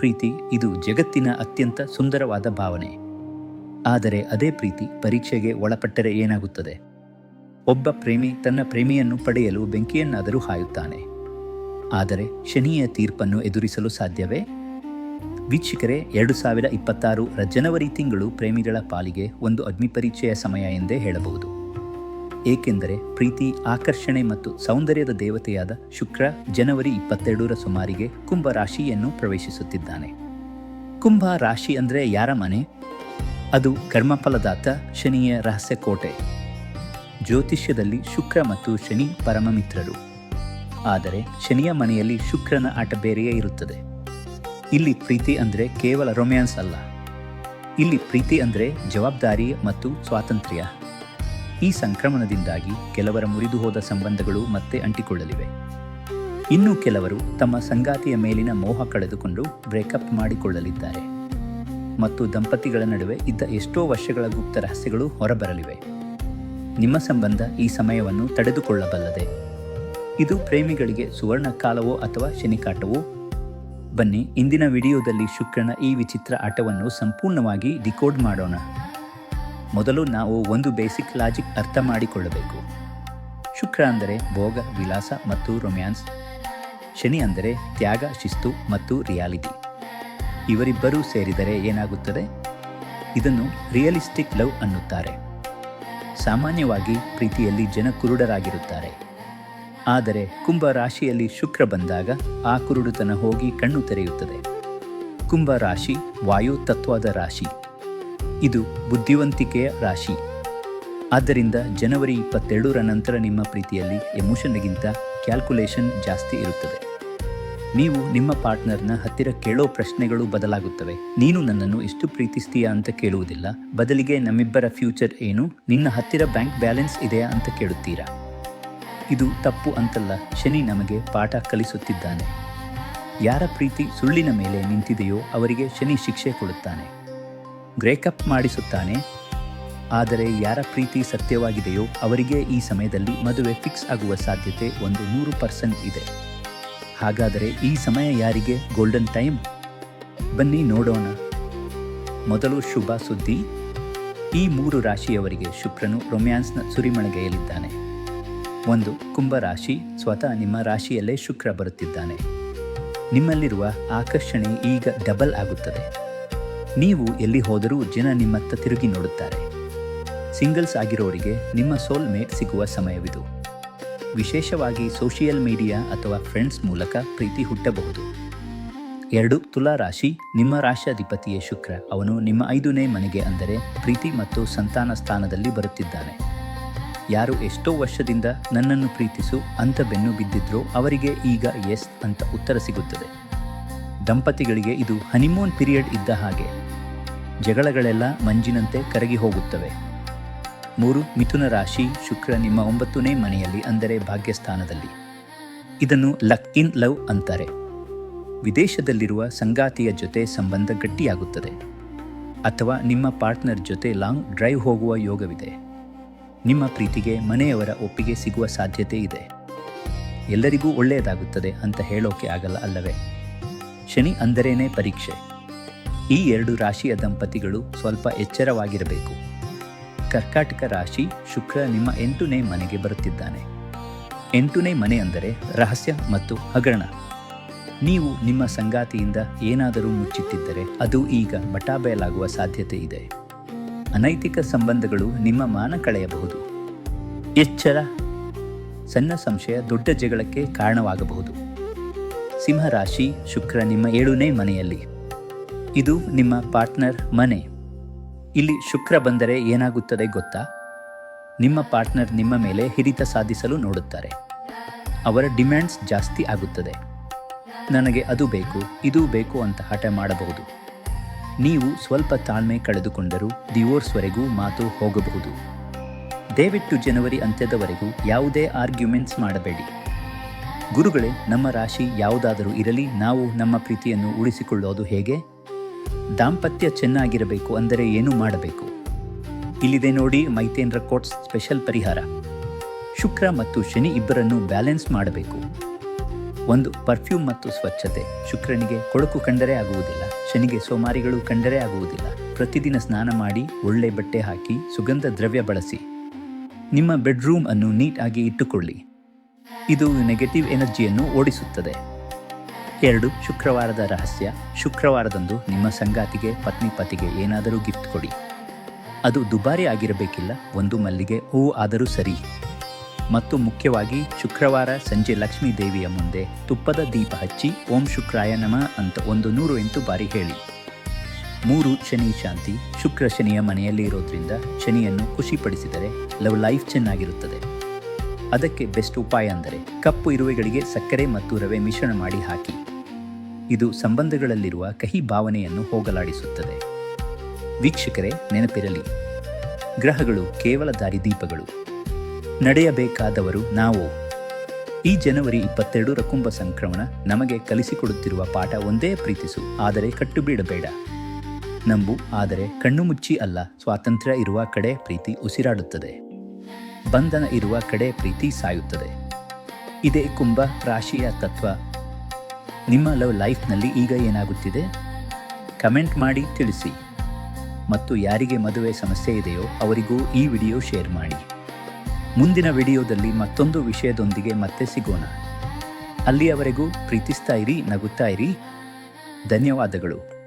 ಪ್ರೀತಿ ಇದು ಜಗತ್ತಿನ ಅತ್ಯಂತ ಸುಂದರವಾದ ಭಾವನೆ. ಆದರೆ ಅದೇ ಪ್ರೀತಿ ಪರೀಕ್ಷೆಗೆ ಒಳಪಟ್ಟರೆ ಏನಾಗುತ್ತದೆ? ಒಬ್ಬ ಪ್ರೇಮಿ ತನ್ನ ಪ್ರೇಮಿಯನ್ನು ಪಡೆಯಲು ಬೆಂಕಿಯನ್ನಾದರೂ ಹಾಯುತ್ತಾನೆ. ಆದರೆ ಶನಿಯ ತೀರ್ಪನ್ನು ಎದುರಿಸಲು ಸಾಧ್ಯವೇ? ವೀಕ್ಷಕರೇ, ಎರಡು ಸಾವಿರ ಇಪ್ಪತ್ತಾರು ಜನವರಿ ತಿಂಗಳು ಪ್ರೇಮಿಗಳ ಪಾಲಿಗೆ ಒಂದು ಅಗ್ನಿಪರೀಕ್ಷೆಯ ಸಮಯ ಎಂದೇ ಹೇಳಬಹುದು. ಏಕೆಂದರೆ ಪ್ರೀತಿ, ಆಕರ್ಷಣೆ ಮತ್ತು ಸೌಂದರ್ಯದ ದೇವತೆಯಾದ ಶುಕ್ರ ಜನವರಿ ಇಪ್ಪತ್ತೆರಡರ ಸುಮಾರಿಗೆ ಕುಂಭ ರಾಶಿಯನ್ನು ಪ್ರವೇಶಿಸುತ್ತಿದ್ದಾನೆ. ಕುಂಭ ರಾಶಿ ಅಂದರೆ ಯಾರ ಮನೆ? ಅದು ಕರ್ಮಫಲದಾತ ಶನಿಯ ರಹಸ್ಯ ಕೋಟೆ ಜ್ಯೋತಿಷ್ಯದಲ್ಲಿ ಶುಕ್ರ ಮತ್ತು ಶನಿ ಪರಮ ಮಿತ್ರರು ಆದರೆ ಶನಿಯ ಮನೆಯಲ್ಲಿ ಶುಕ್ರನ ಆಟ ಬೇರೆಯೇ ಇರುತ್ತದೆ. ಇಲ್ಲಿ ಪ್ರೀತಿ ಅಂದರೆ ಕೇವಲ ರೊಮ್ಯಾನ್ಸ್ ಅಲ್ಲ. ಇಲ್ಲಿ ಪ್ರೀತಿ ಅಂದರೆ ಜವಾಬ್ದಾರಿ ಮತ್ತು ಸ್ವಾತಂತ್ರ್ಯ. ಈ ಸಂಕ್ರಮಣದಿಂದಾಗಿ ಕೆಲವರ ಮುರಿದು ಹೋದ ಸಂಬಂಧಗಳು ಮತ್ತೆ ಅಂಟಿಕೊಳ್ಳಲಿವೆ. ಇನ್ನು ಕೆಲವರು ತಮ್ಮ ಸಂಗಾತಿಯ ಮೇಲಿನ ಮೋಹ ಕಳೆದುಕೊಂಡು ಬ್ರೇಕಪ್ ಮಾಡಿಕೊಳ್ಳಲಿದ್ದಾರೆ. ಮತ್ತು ದಂಪತಿಗಳ ನಡುವೆ ಇದ್ದ ಎಷ್ಟೋ ವರ್ಷಗಳ ಗುಪ್ತ ರಹಸ್ಯಗಳು ಹೊರಬರಲಿವೆ. ನಿಮ್ಮ ಸಂಬಂಧ ಈ ಸಮಯವನ್ನು ತಡೆದುಕೊಳ್ಳಬಲ್ಲದೆ. ಇದು ಪ್ರೇಮಿಗಳಿಗೆ ಸುವರ್ಣ ಕಾಲವೋ ಅಥವಾ ಶನಿಕಾಟವೋ? ಬನ್ನಿ, ಇಂದಿನ ವಿಡಿಯೋದಲ್ಲಿ ಶುಕ್ರನ ಈ ವಿಚಿತ್ರ ಆಟವನ್ನು ಸಂಪೂರ್ಣವಾಗಿ ಡಿಕೋಡ್ ಮಾಡೋಣ. ಮೊದಲು ನಾವು ಒಂದು ಬೇಸಿಕ್ ಲಾಜಿಕ್ ಅರ್ಥ ಮಾಡಿಕೊಳ್ಳಬೇಕು. ಶುಕ್ರ ಅಂದರೆ ಭೋಗ ವಿಲಾಸ ಮತ್ತು ರೊಮ್ಯಾನ್ಸ್ ಶನಿ ಅಂದರೆ ತ್ಯಾಗ, ಶಿಸ್ತು ಮತ್ತು ರಿಯಾಲಿಟಿ ಇವರಿಬ್ಬರೂ ಸೇರಿದರೆ ಏನಾಗುತ್ತದೆ? ಇದನ್ನು ರಿಯಲಿಸ್ಟಿಕ್ ಲವ್ ಅನ್ನುತ್ತಾರೆ. ಸಾಮಾನ್ಯವಾಗಿ ಪ್ರೀತಿಯಲ್ಲಿ ಜನ ಕುರುಡರಾಗಿರುತ್ತಾರೆ. ಆದರೆ ಕುಂಭ ರಾಶಿಯಲ್ಲಿ ಶುಕ್ರ ಬಂದಾಗ ಆ ಕುರುಡುತನ ಹೋಗಿ ಕಣ್ಣು ತೆರೆಯುತ್ತದೆ. ಕುಂಭ ರಾಶಿ ವಾಯು ತತ್ವದ ರಾಶಿ. ಇದು ಬುದ್ಧಿವಂತಿಕೆಯ ರಾಶಿ. ಆದ್ದರಿಂದ ಜನವರಿ ಇಪ್ಪತ್ತೆರಡರ ನಂತರ ನಿಮ್ಮ ಪ್ರೀತಿಯಲ್ಲಿ ಎಮೋಷನ್ಗಿಂತ ಕ್ಯಾಲ್ಕುಲೇಷನ್ ಜಾಸ್ತಿ ಇರುತ್ತದೆ. ನೀವು ನಿಮ್ಮ ಪಾರ್ಟ್ನರ್ನ ಹತ್ತಿರ ಕೇಳೋ ಪ್ರಶ್ನೆಗಳು ಬದಲಾಗುತ್ತವೆ. ನೀನು ನನ್ನನ್ನು ಎಷ್ಟು ಪ್ರೀತಿಸ್ತೀಯಾ ಅಂತ ಕೇಳುವುದಿಲ್ಲ. ಬದಲಿಗೆ ನಮ್ಮಿಬ್ಬರ ಫ್ಯೂಚರ್ ಏನು? ನಿನ್ನ ಹತ್ತಿರ ಬ್ಯಾಂಕ್ ಬ್ಯಾಲೆನ್ಸ್ ಇದೆಯಾ ಅಂತ ಕೇಳುತ್ತೀರಾ? ಇದು ತಪ್ಪು ಅಂತಲ್ಲ. ಶನಿ ನಮಗೆ ಪಾಠ ಕಲಿಸುತ್ತಿದ್ದಾನೆ. ಯಾರ ಪ್ರೀತಿ ಸುಳ್ಳಿನ ಮೇಲೆ ನಿಂತಿದೆಯೋ ಅವರಿಗೆ ಶನಿ ಶಿಕ್ಷೆ ಕೊಡುತ್ತಾನೆ. ಬ್ರೇಕಪ್ ಮಾಡಿಸುತ್ತಾನೆ. ಆದರೆ ಯಾರ ಪ್ರೀತಿ ಸತ್ಯವಾಗಿದೆಯೋ ಅವರಿಗೆ ಈ ಸಮಯದಲ್ಲಿ ಮದುವೆ ಫಿಕ್ಸ್ ಆಗುವ ಸಾಧ್ಯತೆ ಒಂದು ನೂರು ಪರ್ಸೆಂಟ್ ಇದೆ. ಹಾಗಾದರೆ ಈ ಸಮಯ ಯಾರಿಗೆ? ಗೋಲ್ಡನ್ ಟೈಮ್ ಬನ್ನಿ ನೋಡೋಣ. ಮೊದಲು ಶುಭ ಸುದ್ದಿ. ಈ ಮೂರು ರಾಶಿಯವರಿಗೆ ಶುಕ್ರನು ರೊಮ್ಯಾನ್ಸ್ನ ಸುರಿಮಣಗೆಯಲ್ಲಿದ್ದಾನೆ ಒಂದು, ಕುಂಭ ರಾಶಿ, ಸ್ವತಃ ನಿಮ್ಮ ರಾಶಿಯಲ್ಲೇ ಶುಕ್ರ ಬರುತ್ತಿದ್ದಾನೆ. ನಿಮ್ಮಲ್ಲಿರುವ ಆಕರ್ಷಣೆ ಈಗ ಡಬಲ್ ಆಗುತ್ತದೆ. ನೀವು ಎಲ್ಲಿ ಹೋದರೂ ಜನ ನಿಮ್ಮತ್ತ ತಿರುಗಿ ನೋಡುತ್ತಾರೆ. ಸಿಂಗಲ್ಸ್ ಆಗಿರೋರಿಗೆ ನಿಮ್ಮ ಸೋಲ್ಮೇಟ್ ಸಿಗುವ ಸಮಯವಿದು. ವಿಶೇಷವಾಗಿ ಸೋಷಿಯಲ್ ಮೀಡಿಯಾ ಅಥವಾ ಫ್ರೆಂಡ್ಸ್ ಮೂಲಕ ಪ್ರೀತಿ ಹುಟ್ಟಬಹುದು. ಎರಡು, ತುಲಾ ರಾಶಿ, ನಿಮ್ಮ ರಾಶಾಧಿಪತಿಯ ಶುಕ್ರ. ಅವನು ನಿಮ್ಮ ಐದನೇ ಮನೆಗೆ ಅಂದರೆ ಪ್ರೀತಿ ಮತ್ತು ಸಂತಾನ ಸ್ಥಾನದಲ್ಲಿ ಬರುತ್ತಿದ್ದಾನೆ. ಯಾರು ಎಷ್ಟೋ ವರ್ಷದಿಂದ ನನ್ನನ್ನು ಪ್ರೀತಿಸು, ಅಂತ ಬೆನ್ನು ಬಿದ್ದಿದ್ರೋ ಅವರಿಗೆ ಈಗ ಎಸ್ ಅಂತ ಉತ್ತರ ಸಿಗುತ್ತದೆ. ದಂಪತಿಗಳಿಗೆ ಇದು ಹನಿಮೂನ್ ಪೀರಿಯಡ್ ಇದ್ದ ಹಾಗೆ. ಜಗಳಗಳೆಲ್ಲ ಮಂಜಿನಂತೆ ಕರಗಿ ಹೋಗುತ್ತವೆ. ಮೂರು ಮಿಥುನ ರಾಶಿ ಶುಕ್ರ ನಿಮ್ಮ ಒಂಬತ್ತನೇ ಮನೆಯಲ್ಲಿ ಅಂದರೆ ಭಾಗ್ಯಸ್ಥಾನದಲ್ಲಿ. ಇದನ್ನು ಲಕ್ ಇನ್ ಲವ್ ಅಂತಾರೆ. ವಿದೇಶದಲ್ಲಿರುವ ಸಂಗಾತಿಯ ಜೊತೆ ಸಂಬಂಧ ಗಟ್ಟಿಯಾಗುತ್ತದೆ. ಅಥವಾ ನಿಮ್ಮ ಪಾರ್ಟ್ನರ್ ಜೊತೆ ಲಾಂಗ್ ಡ್ರೈವ್ ಹೋಗುವ ಯೋಗವಿದೆ. ನಿಮ್ಮ ಪ್ರೀತಿಗೆ ಮನೆಯವರ ಒಪ್ಪಿಗೆ ಸಿಗುವ ಸಾಧ್ಯತೆ ಇದೆ. ಎಲ್ಲರಿಗೂ ಒಳ್ಳೆಯದಾಗುತ್ತದೆ ಅಂತ ಹೇಳೋಕೆ ಆಗಲ್ಲ ಅಲ್ಲವೇ? ಶನಿ ಅಂದರೇನೆ ಪರೀಕ್ಷೆ. ಈ ಎರಡು ರಾಶಿಯ ದಂಪತಿಗಳು ಸ್ವಲ್ಪ ಎಚ್ಚರವಾಗಿರಬೇಕು. ಕರ್ಕಾಟಕ ರಾಶಿ ಶುಕ್ರ ನಿಮ್ಮ ಎಂಟನೇ ಮನೆಗೆ ಬರುತ್ತಿದ್ದಾನೆ. ಎಂಟನೇ ಮನೆ ಅಂದರೆ ರಹಸ್ಯ ಮತ್ತು ಹಗರಣ. ನೀವು ನಿಮ್ಮ ಸಂಗಾತಿಯಿಂದ ಏನಾದರೂ ಮುಚ್ಚಿಟ್ಟಿದ್ದರೆ ಅದು ಈಗ ಬಟಾಬಯಲಾಗುವ ಸಾಧ್ಯತೆ ಇದೆ. ಅನೈತಿಕ ಸಂಬಂಧಗಳು ನಿಮ್ಮ ಮಾನ ಕಳೆಯಬಹುದು. ಎಚ್ಚರ, ಸಣ್ಣ ಸಂಶಯ, ದೊಡ್ಡ ಜಗಳಕ್ಕೆ ಕಾರಣವಾಗಬಹುದು. ಸಿಂಹರಾಶಿ ಶುಕ್ರ ನಿಮ್ಮ ಏಳನೇ ಮನೆಯಲ್ಲಿ. ಇದು ನಿಮ್ಮ ಪಾರ್ಟ್ನರ್ ಮನೆ. ಇಲ್ಲಿ ಶುಕ್ರ ಬಂದರೆ ಏನಾಗುತ್ತದೆ ಗೊತ್ತಾ? ನಿಮ್ಮ ಪಾರ್ಟ್ನರ್ ನಿಮ್ಮ ಮೇಲೆ ಹಿರಿತ ಸಾಧಿಸಲು ನೋಡುತ್ತಾರೆ. ಅವರ ಡಿಮ್ಯಾಂಡ್ಸ್ ಜಾಸ್ತಿ ಆಗುತ್ತದೆ. ನನಗೆ ಅದು ಬೇಕು, ಇದು ಬೇಕು ಅಂತ ಹಠ ಮಾಡಬಹುದು. ನೀವು ಸ್ವಲ್ಪ ತಾಳ್ಮೆ ಕಳೆದುಕೊಂಡರೂ ಡಿವೋರ್ಸ್ವರೆಗೂ ಮಾತು ಹೋಗಬಹುದು. ದಯವಿಟ್ಟು ಜನವರಿ ಅಂತ್ಯದವರೆಗೂ ಯಾವುದೇ ಆರ್ಗ್ಯುಮೆಂಟ್ಸ್ ಮಾಡಬೇಡಿ. ಗುರುಗಳೇ, ನಮ್ಮ ರಾಶಿ ಯಾವುದಾದರೂ ಇರಲಿ, ನಾವು ನಮ್ಮ ಪ್ರೀತಿಯನ್ನು ಉಳಿಸಿಕೊಳ್ಳೋದು ಹೇಗೆ? ದಾಂಪತ್ಯ ಚೆನ್ನಾಗಿರಬೇಕು ಅಂದರೆ ಏನು ಮಾಡಬೇಕು? ಇಲ್ಲಿದೆ ನೋಡಿ ಮೈತೇಂದ್ರ ಕೋಟ್ಸ್ ಸ್ಪೆಷಲ್ ಪರಿಹಾರ. ಶುಕ್ರ ಮತ್ತು ಶನಿ ಇಬ್ಬರನ್ನು ಬ್ಯಾಲೆನ್ಸ್ ಮಾಡಬೇಕು. ಒಂದು, ಪರ್ಫ್ಯೂಮ್ ಮತ್ತು ಸ್ವಚ್ಛತೆ. ಶುಕ್ರನಿಗೆ ಕೊಳಕು ಕಂಡರೆ ಆಗುವುದಿಲ್ಲ, ಶನಿಗೆ ಸೋಮಾರಿಗಳು ಕಂಡರೆ ಆಗುವುದಿಲ್ಲ. ಪ್ರತಿದಿನ ಸ್ನಾನ ಮಾಡಿ ಒಳ್ಳೆ ಬಟ್ಟೆ ಹಾಕಿ ಸುಗಂಧ ದ್ರವ್ಯ ಬಳಸಿ. ನಿಮ್ಮ ಬೆಡ್ರೂಮ್ ಅನ್ನು ನೀಟ್ ಆಗಿ ಇಟ್ಟುಕೊಳ್ಳಿ. ಇದು ನೆಗೆಟಿವ್ ಎನರ್ಜಿಯನ್ನು ಓಡಿಸುತ್ತದೆ. ಎರಡು, ಶುಕ್ರವಾರದ ರಹಸ್ಯ. ಶುಕ್ರವಾರದಂದು ನಿಮ್ಮ ಸಂಗಾತಿಗೆ, ಪತ್ನಿ, ಪತಿಗೆ ಏನಾದರೂ ಗಿಫ್ಟ್ ಕೊಡಿ. ಅದು ದುಬಾರಿ ಆಗಿರಬೇಕಿಲ್ಲ. ಒಂದು ಮಲ್ಲಿಗೆ ಹೂವು ಆದರೂ ಸರಿ. ಮತ್ತು ಮುಖ್ಯವಾಗಿ, ಶುಕ್ರವಾರ ಸಂಜೆ ಲಕ್ಷ್ಮೀ ದೇವಿಯ ಮುಂದೆ ತುಪ್ಪದ ದೀಪ ಹಚ್ಚಿ, ಓಂ ಶುಕ್ರಾಯ ನಮ ಅಂತ ಒಂದು ನೂರು ಎಂಟು ಬಾರಿ ಹೇಳಿ. ಮೂರು, ಶನಿ ಶಾಂತಿ. ಶುಕ್ರ ಶನಿಯ ಮನೆಯಲ್ಲಿ ಇರೋದ್ರಿಂದ ಶನಿಯನ್ನು ಖುಷಿಪಡಿಸಿದರೆ ಲವ್ ಲೈಫ್ ಚೆನ್ನಾಗಿರುತ್ತದೆ. ಅದಕ್ಕೆ ಬೆಸ್ಟ್ ಉಪಾಯ ಅಂದರೆ ಕಪ್ಪು ಇರುವೆಗಳಿಗೆ ಸಕ್ಕರೆ ಮತ್ತು ರವೆ ಮಿಶ್ರಣ ಮಾಡಿ ಹಾಕಿ. ಇದು ಸಂಬಂಧಗಳಲ್ಲಿರುವ ಕಹಿ ಭಾವನೆಯನ್ನು ಹೋಗಲಾಡಿಸುತ್ತದೆ. ವೀಕ್ಷಕರೇ, ನೆನಪಿರಲಿ, ಗ್ರಹಗಳು ಕೇವಲ ದಾರಿದೀಪಗಳು. ನಡೆಯಬೇಕಾದವರು ನಾವು? ಈ ಜನವರಿ ಇಪ್ಪತ್ತೆರಡರ ಕುಂಭ ಸಂಕ್ರಮಣ ನಮಗೆ ಕಲಿಸಿಕೊಡುತ್ತಿರುವ ಪಾಠ ಒಂದೇ ಪ್ರೀತಿಸು, ಆದರೆ ಕಟ್ಟು ಬಿಡಬೇಡ ನಂಬು, ಆದರೆ ಕಣ್ಣು ಮುಚ್ಚಿ ಅಲ್ಲ, ಸ್ವಾತಂತ್ರ್ಯ ಇರುವ ಕಡೆ ಪ್ರೀತಿ ಉಸಿರಾಡುತ್ತದೆ. ಬಂಧನ ಇರುವ ಕಡೆ ಪ್ರೀತಿ ಸಾಯುತ್ತದೆ. ಇದೇ ಕುಂಭ ರಾಶಿಯ ತತ್ವ. ನಿಮ್ಮ ಲವ್ ಲೈಫ್ನಲ್ಲಿ ಈಗ ಏನಾಗುತ್ತಿದೆ? ಕಮೆಂಟ್ ಮಾಡಿ ತಿಳಿಸಿ. ಮತ್ತು ಯಾರಿಗೆ ಮದುವೆ ಸಮಸ್ಯೆ ಇದೆಯೋ ಅವರಿಗೂ ಈ ವಿಡಿಯೋ ಶೇರ್ ಮಾಡಿ. ಮುಂದಿನ ವಿಡಿಯೋದಲ್ಲಿ ಮತ್ತೊಂದು ವಿಷಯದೊಂದಿಗೆ ಮತ್ತೆ ಸಿಗೋಣ. ಅಲ್ಲಿಯವರೆಗೂ ಪ್ರೀತಿಸ್ತಾ ಇರಿ, ನಗುತ್ತಾ ಇರಿ. ಧನ್ಯವಾದಗಳು.